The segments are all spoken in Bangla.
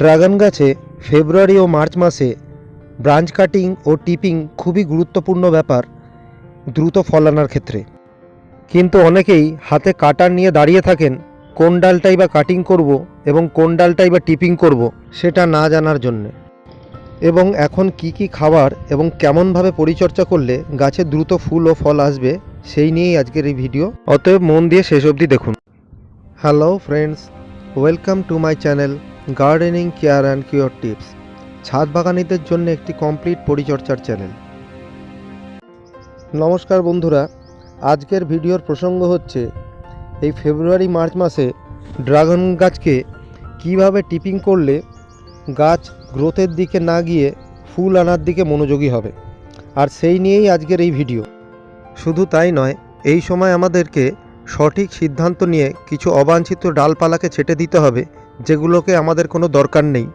ড্রাগন গাছে ফেব্রুয়ারি ও মার্চ মাসে ব্রাঞ্চ কাটিং ও টিপিং খুবই গুরুত্বপূর্ণ ব্যাপার, দ্রুত ফল আনার ক্ষেত্রে। কিন্তু অনেকেই হাতে কাটার নিয়ে দাঁড়িয়ে থাকেন, কোন ডালটাই বা কাটিং করব এবং কোন ডালটাই বা টিপিং করব সেটা না জানার জন্যে। এবং এখন কি কি খাবার এবং কেমনভাবে পরিচর্যা করলে গাছে দ্রুত ফুল ও ফল আসবে, সেই নিয়েই আজকের এই ভিডিও। অতএব মন দিয়ে শেষ অবধি দেখুন। Hello friends, welcome to my channel gardening, care and cure tips, ছাদ বাগানিদের জন্য একটি কমপ্লিট পরিচর্যার চ্যানেল। নমস্কার বন্ধুরা, আজকের ভিডিওর প্রসঙ্গ হচ্ছে, এই ফেব্রুয়ারি মার্চ মাসে ড্রাগন গাছকে কীভাবে টিপিং করলে গাছ গ্রোথের দিকে না গিয়ে ফুল আনার দিকে মনোযোগী হবে? আর সেই নিয়েই আজকের এই ভিডিও। শুধু তাই নয়, এই সময় আমাদেরকে সঠিক সিদ্ধান্ত নিয়ে কিছু অবাঞ্ছিত ডালপালাকে ছেটে দিতে হবে যেগুলোকে আমাদের কোনো দরকার নেই।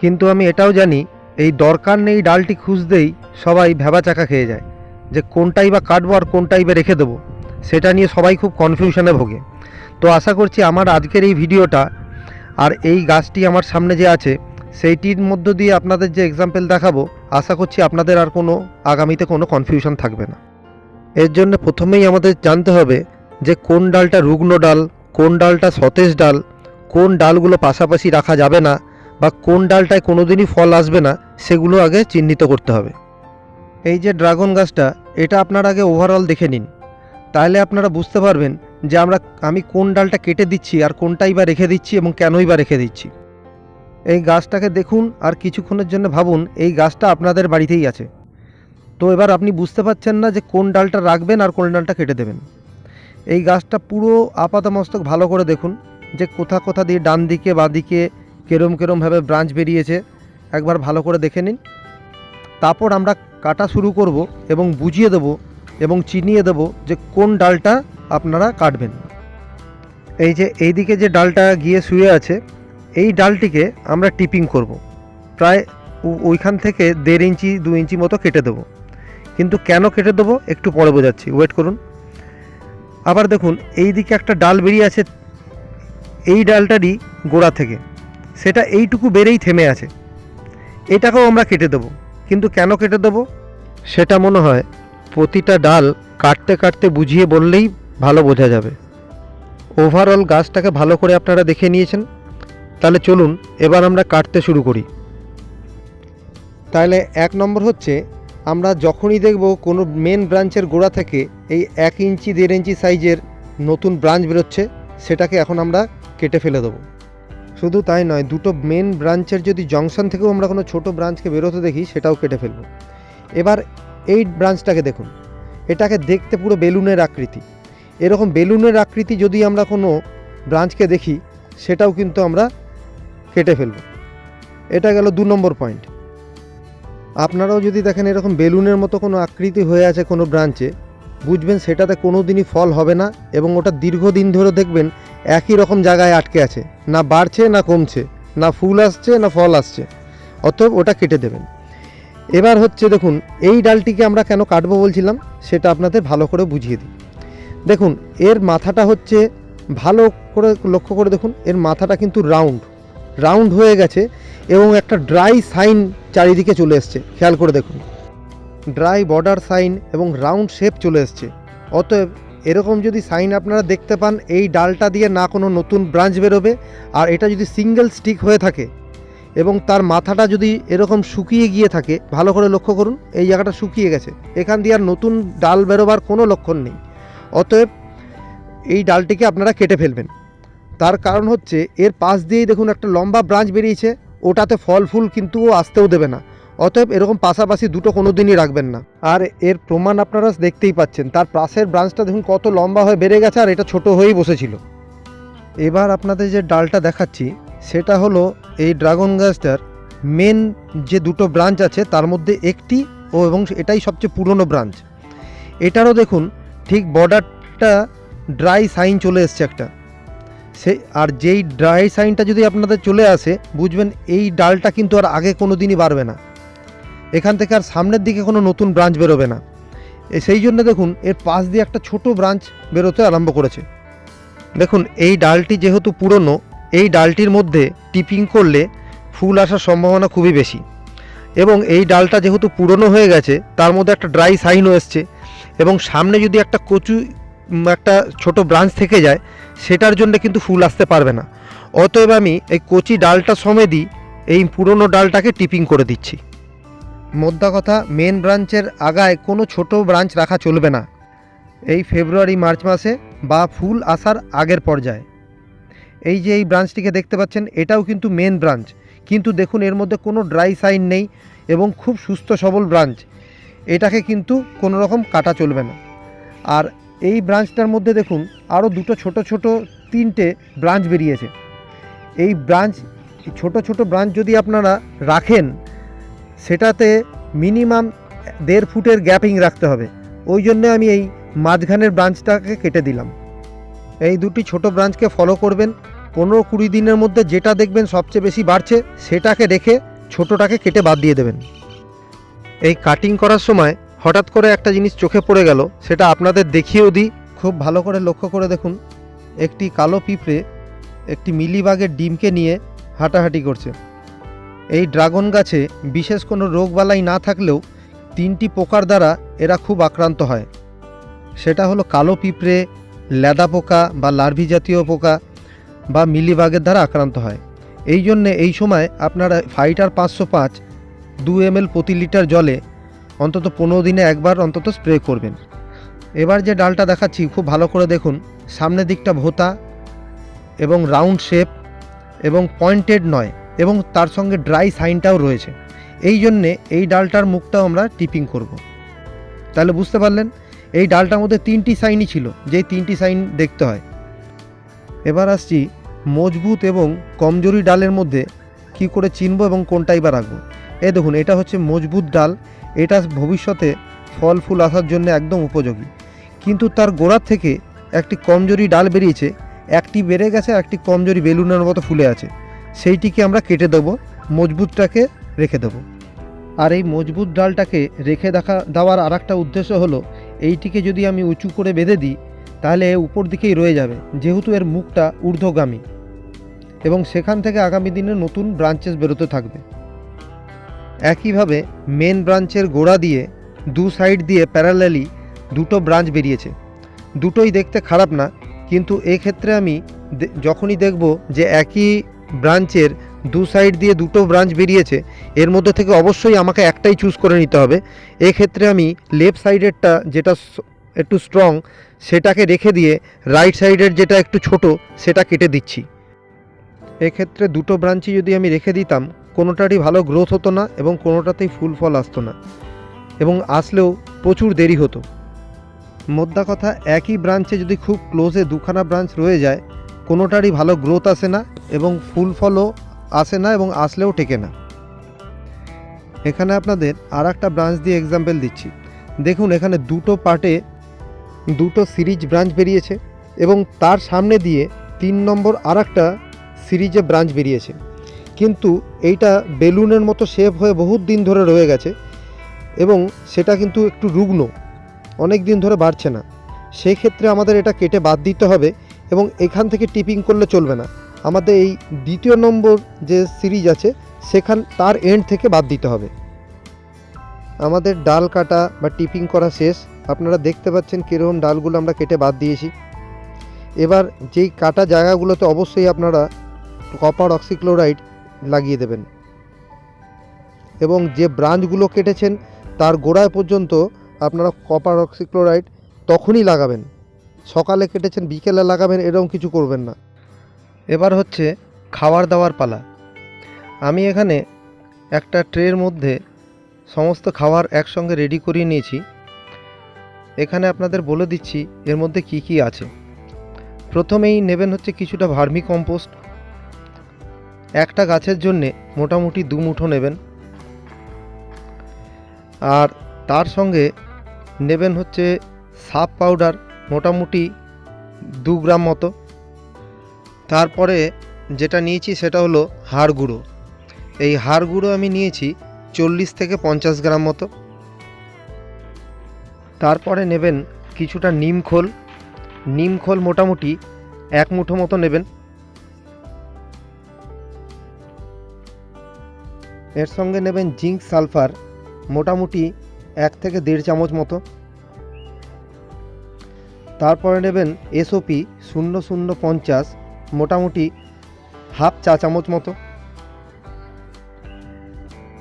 কিন্তু আমি এটাও জানি, এই দরকার নেই ডালটি খুঁজতেই সবাই ভেবা চাকা খেয়ে যায় যে কোনটাই বা কাটবো আর কোনটাই বা রেখে দেবো। সেটা নিয়ে সবাই খুব কনফিউশনে ভোগে। তো আশা করছি আমার আজকের এই ভিডিওটা আর এই গাছটি আমার সামনে যে আছে, সেইটির মধ্য দিয়ে আপনাদের যে এক্সাম্পল দেখাবো, আশা করছি আপনাদের আর কোনো আগামীতে কোনো কনফিউশন থাকবে না। এর জন্য প্রথমেই আমাদের জানতে হবে যে কোন ডালটা রুগ্ন ডাল, কোন ডালটা সতেজ ডাল কোন ডালগুলো পাশাপাশি রাখা যাবে না বা কোন ডালটায় কোনো দিনই ফল আসবে না, সেগুলো আগে চিহ্নিত করতে হবে। এই যে ড্রাগন গাছটা, এটা আপনার আগে ওভারঅল দেখে নিন। তাহলে আপনারা বুঝতে পারবেন যে আমরা, আমি কোন ডালটা কেটে দিচ্ছি আর কোনটাই বা রেখে দিচ্ছি এবং কেনই বা রেখে দিচ্ছি। এই গাছটাকে দেখুন আর কিছুক্ষণের জন্য ভাবুন, এই গাছটা আপনাদের বাড়িতেই আছে। তো এবার আপনি বুঝতে পারছেন না যে কোন ডালটা রাখবেন আর কোন ডালটা কেটে দেবেন। এই গাছটা পুরো আপাতমস্তক ভালো করে দেখুন। যে কোথা কোথা দিয়ে ডান দিকে, বা দিকে কেরম কেরমভাবে ব্রাঞ্চ বেরিয়েছে, একবার ভালো করে দেখে নিন। তারপর আমরা কাটা শুরু করব এবং বুঝিয়ে দেব এবং চিনিয়ে দেব যে কোন ডালটা আপনারা কাটবেন। এই যে এই দিকে যে ডালটা গিয়ে শুয়ে আছে, এই ডালটিকে আমরা টিপিং করব। প্রায় ওইখান থেকে দেড় ইঞ্চি, দু ইঞ্চি মতো কেটে দেবো। কিন্তু কেন কেটে দেবো একটু পরে বোঝাচ্ছি। ওয়েট করুন। আবার দেখুন এই দিকে একটা ডাল বেরিয়ে আছে এই ডালটারই গোড়া থেকে। সেটা এইটুকু বেড়েই থেমে আছে। এটাকেও আমরা কেটে দেবো। কিন্তু কেন কেটে দেবো? সেটা মনে হয় প্রতিটা ডাল কাটতে কাটতে বুঝিয়ে বললেই ভালো বোঝা যাবে। ওভারঅল গাছটাকে ভালো করে আপনারা দেখে নিয়েছেন। তাহলে চলুন, এবার আমরা কাটতে শুরু করি। তাহলে এক নম্বর হচ্ছে, আমরা যখনই দেখব কোনো মেন ব্রাঞ্চের গোড়া থেকে এই এক ইঞ্চি, দেড় ইঞ্চি সাইজের নতুন ব্রাঞ্চ বেরোচ্ছে, সেটাকে এখন আমরা কেটে ফেলে দেবো। শুধু তাই নয়, দুটো মেন ব্রাঞ্চের যদি জংশন থেকেও আমরা কোনো ছোট ব্রাঞ্চকে বেরোতে দেখি, সেটাও কেটে ফেলব। এবার এই ব্রাঞ্চটাকে দেখুন। এটাকে দেখতে পুরো বেলুনের আকৃতি। এরকম বেলুনের আকৃতি যদি আমরা কোনো ব্রাঞ্চকে দেখি, সেটাও কিন্তু আমরা কেটে ফেলব। এটা গেল দু নম্বর পয়েন্ট আপনারাও যদি দেখেন এরকম বেলুনের মতো কোনো আকৃতি হয়ে আছে কোনো ব্রাঞ্চে বুঝবেন সেটাতে কোনো দিনই ফল হবে না এবং ওটা দীর্ঘদিন ধরে দেখবেন একই রকম জায়গায় আটকে আছে। না বাড়ছে, না কমছে, না ফুল আসছে, না ফল আসছে। অতএব ওটা কেটে দেবেন। এবার হচ্ছে দেখুন, এই ডালটিকে আমরা কেন কাটবো বলছিলাম, সেটা আপনাদের ভালো করে বুঝিয়ে দিই। দেখুন, এর মাথাটা হচ্ছে ভালো করে লক্ষ্য করে দেখুন, এর মাথাটা কিন্তু রাউন্ড। রাউন্ড হয়ে গেছে এবং একটা ড্রাই সাইন চারিদিকে চলে এসছে। খেয়াল করে দেখুন। ড্রাই বর্ডার সাইন এবং রাউন্ড শেপ চলে এসছে। অতএব এরকম যদি সাইন আপনারা দেখতে পান, এই ডালটা দিয়ে না কোনো নতুন ব্রাঞ্চ বেরোবে, আর এটা যদি সিঙ্গেল স্টিক হয়ে থাকে এবং তার মাথাটা যদি এরকম শুকিয়ে গিয়ে থাকে, ভালো করে লক্ষ্য করুন, এই জায়গাটা শুকিয়ে গেছে। এখান দিয়ে আর নতুন ডাল বেরোবার কোনো লক্ষণ নেই। অতএব এই ডালটিকে আপনারা কেটে ফেলবেন। তার কারণ হচ্ছে, এর পাশ দিয়েই দেখুন একটা লম্বা ব্রাঞ্চ বেরিয়েছে, ওটাতে ফল ফুল কিন্তু ও আসতেও দেবে না। অতএব এরকম পাশাপাশি দুটো কোনো দিনই রাখবেন না। আর এর প্রমাণ আপনারা দেখতেই পাচ্ছেন, তার পাশের ব্রাঞ্চটা দেখুন কত লম্বা হয়ে বেড়ে গেছে আর এটা ছোট হয়েই বসেছিল। এবার আপনাদের যে ডালটা দেখাচ্ছি, সেটা হলো এই ড্রাগন গাছটার মেন যে দুটো ব্রাঞ্চ আছে, তার মধ্যে একটি ও এবং এটাই সবচেয়ে পুরনো ব্রাঞ্চ। এটারও দেখুন ঠিক বর্ডারটা ড্রাই সাইন চলে এসছে একটা। সে আর যেই ড্রাই সাইনটা যদি আপনাদের চলে আসে, বুঝবেন এই ডালটা কিন্তু আর আগে কোনো দিনই বাড়বে না। এখান থেকে আর সামনের দিকে কোনো নতুন ব্রাঞ্চ বেরোবে না। সেই জন্য দেখুন, এর পাশ দিয়ে একটা ছোট ব্রাঞ্চ বেরোতে আরম্ভ করেছে। দেখুন, এই ডালটি যেহেতু পুরনো, এই ডালটির মধ্যে টিপিং করলে ফুল আসার সম্ভাবনা খুবই বেশি। এবং এই ডালটা যেহেতু পুরনো হয়ে গেছে, তার মধ্যে একটা ড্রাই সাইনও এসছে। এবং সামনে যদি একটা কচু একটা ছোট ব্রাঞ্চ থেকে যায়, সেটার জন্য কিন্তু ফুল আসতে পারবে না। অতএব আমি এই কচি ডালটা সমেতই এই পুরনো ডালটাকে টিপিং করে দিচ্ছি। মোদ্দা কথা মেন ব্রাঞ্চের আগায় কোনো ছোট ব্রাঞ্চ রাখা চলবে না। এই ফেব্রুয়ারি মার্চ মাসে বা ফুল আসার আগের পর্যায়ে। এই যে এই ব্রাঞ্চটিকে দেখতে পাচ্ছেন, এটাও কিন্তু মেন ব্রাঞ্চ কিন্তু দেখুন, এর মধ্যে কোনো ড্রাই সাইন নেই এবং খুব সুস্থ সবল ব্রাঞ্চ এটাকে কিন্তু কোনো রকম কাটা চলবে না। আর এই ব্রাঞ্চটার মধ্যে দেখুন আরও দুটো ছোট ছোট তিনটে ব্রাঞ্চ বেরিয়েছে। এই ব্রাঞ্চ ছোট ছোট ব্রাঞ্চ যদি আপনারা রাখেন সেটাতে মিনিমাম দেড় ফুটের গ্যাপিং রাখতে হবে। ওই জন্য আমি এই মাঝখানের ব্রাঞ্চটাকে কেটে দিলাম। এই দুটি ছোট ব্রাঞ্চকে ফলো করবেন। পনেরো কুড়ি দিনের মধ্যে যেটা দেখবেন সবচেয়ে বেশি বাড়ছে, সেটাকে রেখে ছোটোটাকে কেটে বাদ দিয়ে দেবেন। এই কাটিং করার সময় হঠাৎ করে একটা জিনিস চোখে পড়ে গেল, সেটা আপনাদের দেখিয়েও দিই। খুব ভালো করে লক্ষ্য করে দেখুন, একটি কালো পিঁপড়ে একটি মিলিবাগের ডিমকে নিয়ে হাঁটাহাঁটি করছে। এই ড্রাগন গাছে বিশেষ কোনো রোগবালাই না থাকলেও তিনটি পোকার দ্বারা এরা খুব আক্রান্ত হয়। সেটা হলো কালো পিঁপড়ে লেদা পোকা বা লার্ভি জাতীয় পোকা বা মিলিবাগের দ্বারা আক্রান্ত হয়। এই জন্যে এই সময় আপনারা ফাইটার পাঁচশো পাঁচ, দু এম প্রতি লিটার জলে অন্তত পনেরো দিনে একবার অন্তত স্প্রে করবেন। এবার যে ডালটা দেখাচ্ছি, খুব ভালো করে দেখুন। সামনের দিকটা ভোতা এবং রাউন্ড শেপ এবং পয়েন্টেড নয়। এবং তার সঙ্গে ড্রাই সাইনটাও রয়েছে। এই জন্যে এই ডালটার মুখটাও আমরা টিপিং করব। তাহলে বুঝতে পারলেন, এই ডালটার মধ্যে তিনটি সাইনই ছিল, যেই তিনটি সাইন দেখতে হয়। এবার আসছি মজবুত এবং কমজোরি ডালের মধ্যে কি করে চিনব এবং কোনটাই বা রাখব। এ দেখুন, এটা হচ্ছে মজবুত ডাল, এটা ভবিষ্যতে ফল ফুল আসার জন্য একদম উপযোগী। কিন্তু তার গোড়ার থেকে একটি কমজোরি ডাল বেরিয়েছে, একটি বেড়ে গেছে, একটি কমজোরি বেলুনের মতো ফুলে আছে। সেইটিকে আমরা কেটে দেবো, মজবুতটাকে রেখে দেবো। আর এই মজবুত ডালটাকে রেখে দেখা, দেওয়ার আর একটা উদ্দেশ্য হলো, এইটিকে যদি আমি উঁচু করে বেঁধে দিই, তাহলে উপর দিকেই রয়ে যাবে, যেহেতু এর মুখটা ঊর্ধ্বগামী। এবং সেখান থেকে আগামী দিনে নতুন ব্রাঞ্চেস বেরোতে থাকবে। একইভাবে মেন ব্রাঞ্চের গোড়া দিয়ে দু সাইড দিয়ে প্যারালালি দুটো ব্রাঞ্চ বেরিয়েছে। দুটোই দেখতে খারাপ না, কিন্তু এক্ষেত্রে আমি যখনই দেখব যে একই ব্রাঞ্চের দু সাইড দিয়ে দুটো ব্রাঞ্চ বেরিয়েছে। এর মধ্যে থেকে অবশ্যই আমাকে একটাই চুজ করে নিতে হবে। এক্ষেত্রে আমি লেফট সাইডেরটা যেটা একটু স্ট্রং সেটাকে রেখে দিয়ে রাইট সাইডের যেটা একটু ছোট, সেটা কেটে দিচ্ছি। এক্ষেত্রে দুটো ব্রাঞ্চই যদি আমি রেখে দিতাম, কোনোটারই ভালো গ্রোথ হতো না এবং কোনোটাতেই ফুল ফল আসতো না এবং আসলেও প্রচুর দেরি হতো। মোদ্দা কথা, একই ব্রাঞ্চে যদি খুব ক্লোজে দুখানা ব্রাঞ্চ রয়ে যায়, কোনোটারই ভালো গ্রোথ আসে না এবং ফুল ফলও আসে না এবং আসলেও টেকে না। এখানে আপনাদের আর একটা ব্রাঞ্চ দিয়ে এক্সাম্পল দিচ্ছি। দেখুন, এখানে দুটো পার্টে দুটো সিরিজ ব্রাঞ্চ বেরিয়েছে এবং তার সামনে দিয়ে তিন নম্বর আর একটা সিরিজে ব্রাঞ্চ বেরিয়েছে। কিন্তু এইটা বেলুনের মতো শেপ হয়ে বহুত দিন ধরে রয়ে গেছে এবং সেটা কিন্তু একটু রুগ্ন, অনেক দিন ধরে বাড়ছে না। সেই ক্ষেত্রে আমাদের এটা কেটে বাদ দিতে হবে এবং এখান থেকে টিপিং করলে চলবে না। আমাদের এই দ্বিতীয় নম্বর যে সিরিজ আছে, সেখান, তার এন্ড থেকে বাদ দিতে হবে। আমাদের ডাল কাটা বা টিপিং করা শেষ। আপনারা দেখতে পাচ্ছেন কীরকম ডালগুলো আমরা কেটে বাদ দিয়েছি। এবার যেই কাটা জায়গাগুলোতে অবশ্যই আপনারা কপার অক্সিক্লোরাইড লাগিয়ে দেবেন। এবং যে ব্রাঞ্চগুলো কেটেছেন, তার গোড়ায় পর্যন্ত আপনারা কপার অক্সিক্লোরাইড তখনই লাগাবেন। সকালে কেটেছেন, বিকেলে লাগাবেন, এরকম কিছু করবেন না। এবার হচ্ছে খাওয়ার দাওয়ার পালা। আমি এখানে একটা ট্রের মধ্যে সমস্ত খাবার একসঙ্গে রেডি করিয়ে নিয়েছি। এখানে আপনাদের বলে দিচ্ছি এর মধ্যে কি কি আছে। প্রথমেই নেবেন হচ্ছে কিছুটা ভার্মি কম্পোস্ট। একটা গাছের জন্যে মোটামুটি দু মুঠো নেবেন। আর তার সঙ্গে নেবেন হচ্ছে সাপ পাউডার মোটামুটি দু গ্রাম মতো। তারপরে যেটা নিয়েছি সেটা হলো হাড় গুঁড়ো এই হাড় গুঁড়ো আমি নিয়েছি চল্লিশ থেকে পঞ্চাশ গ্রাম মতো। তারপরে নেবেন কিছুটা নিম খোল। নিম খোল মোটামুটি এক মুঠো মতো নেবেন। এর সঙ্গে নেবেন জিঙ্ক সালফার মোটামুটি এক থেকে দেড় চামচ মতো। তারপরে নেবেন এসওপি শূন্য শূন্য পঞ্চাশ মোটামুটি হাফ চা চামচ মতো।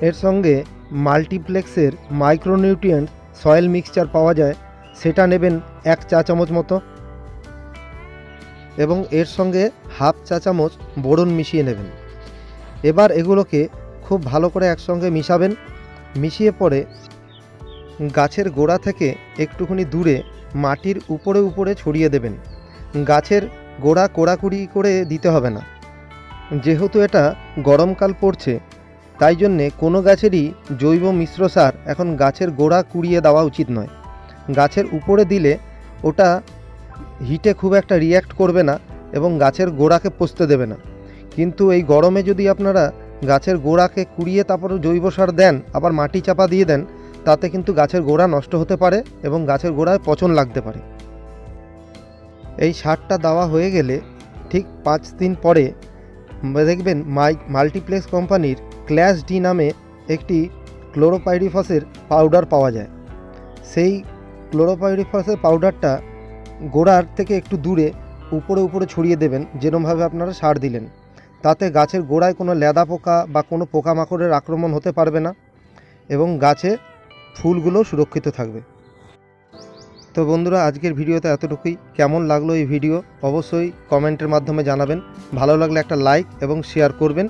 এর সঙ্গে মাল্টিপ্লেক্সের মাইক্রোনিউট্রিয়েন্ট সয়েল মিক্সচার পাওয়া যায়, সেটা নেবেন এক চা চামচ মতো। এবং এর সঙ্গে হাফ চা চামচ বোরন মিশিয়ে নেবেন। এবার এগুলোকে খুব ভালো করে একসঙ্গে মিশাবেন। মিশিয়ে পরে গাছের গোড়া থেকে একটুখানি দূরে মাটির উপরে উপরে ছড়িয়ে দেবেন। গাছের গোড়া কোড়াকুড়ি করে দিতে হবে না। যেহেতু এটা গরমকাল পড়ছে, তাই জন্যে কোনো গাছেরই জৈব মিশ্র সার এখন গাছের গোড়া কুড়িয়ে দেওয়া উচিত নয়। গাছের উপরে দিলে ওটা হিটে খুব একটা রিয়্যাক্ট করবে না এবং গাছের গোড়াকে পচতে দেবে না। কিন্তু এই গরমে যদি আপনারা গাছের গোড়াকে কুড়িয়ে তারপর জৈব সার দেন, আবার মাটি চাপা দিয়ে দেন, তাতে কিন্তু গাছের গোড়া নষ্ট হতে পারে এবং গাছের গোড়ায় পচন লাগতে পারে। এই সারটা দেওয়া হয়ে গেলে ঠিক পাঁচ দিন পরে দেখবেন মাই, মাল্টিপ্লেক্স কোম্পানির ক্ল্যাশ ডি নামে একটি ক্লোরোপাইরিফসের পাউডার পাওয়া যায়। সেই ক্লোরোপাইরিফসের পাউডারটা গোড়ার থেকে একটু দূরে, উপরে উপরে ছড়িয়ে দেবেন, যেরমভাবে আপনারা সার দিলেন। তাতে গাছের গোড়ায় কোনো লেদা পোকা বা কোনো পোকামাকড়ের আক্রমণ হতে পারবে না এবং গাছে ফুলগুলো সুরক্ষিত থাকবে। তো বন্ধুরা, আজকের ভিডিওতে এতটুকুই। কেমন লাগল এই ভিডিও? অবশ্যই কমেন্টের মাধ্যমে জানাবেন। ভালো লাগলে একটা লাইক এবং শেয়ার করবেন।